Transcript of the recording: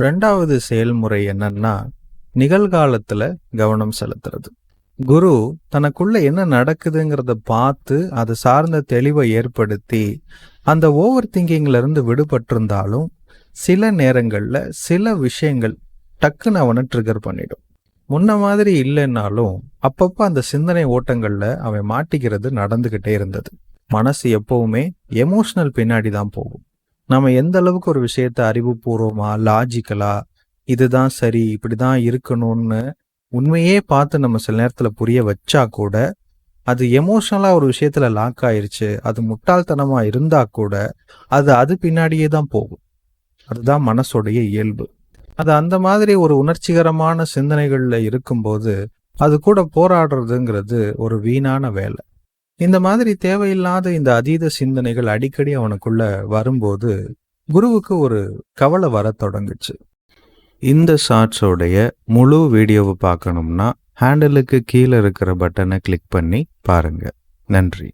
ரெண்டாவது செயல்முறை என்னன்னா நிகழ்காலத்துல கவனம் செலுத்துறது. குரு தனக்குள்ள என்ன நடக்குதுங்கிறத பார்த்து அது சார்ந்த தெளிவை ஏற்படுத்தி அந்த ஓவர் திங்கிங்ல இருந்து விடுபட்டிருந்தாலும் சில நேரங்கள்ல சில விஷயங்கள் டக்குன்னு அவனை ட்ரிகர் பண்ணிடும். முன்ன மாதிரி இல்லைன்னாலும் அப்பப்போ அந்த சிந்தனை ஓட்டங்கள்ல அவன் மாட்டிக்கிறது நடந்துகிட்டே இருந்தது. மனசு எப்பவுமே எமோஷனல் பின்னாடி தான் போகும். நம்ம எந்த அளவுக்கு ஒரு விஷயத்த அறிவுபூர்வமா லாஜிக்கலா இதுதான் சரி இப்படிதான் இருக்கணும்னு உண்மையே பார்த்து நம்ம சில நேரத்துல புரிய வச்சா கூட அது எமோஷனலா ஒரு விஷயத்துல லாக் ஆயிருச்சு அது முட்டாள்தனமா இருந்தா கூட அது அது பின்னாடியே தான் போகும். அதுதான் மனசோடைய இயல்பு. அது அந்த மாதிரி ஒரு உணர்ச்சிகரமான சிந்தனைகள்ல இருக்கும்போது அது கூட போராடுறதுங்கிறது ஒரு வீணான வேலை. இந்த மாதிரி தேவையில்லாத இந்த அதீத சிந்தனைகள் அடிக்கடி அவனுக்குள்ள வரும்போது குருவுக்கு ஒரு கவலை வர தொடங்குச்சு இந்த ஷார்ட்ஸோடைய முழு வீடியோவை பார்க்கணும்னா ஹேண்டலுக்கு கீழே இருக்கிற பட்டனை கிளிக் பண்ணி பாருங்க. நன்றி.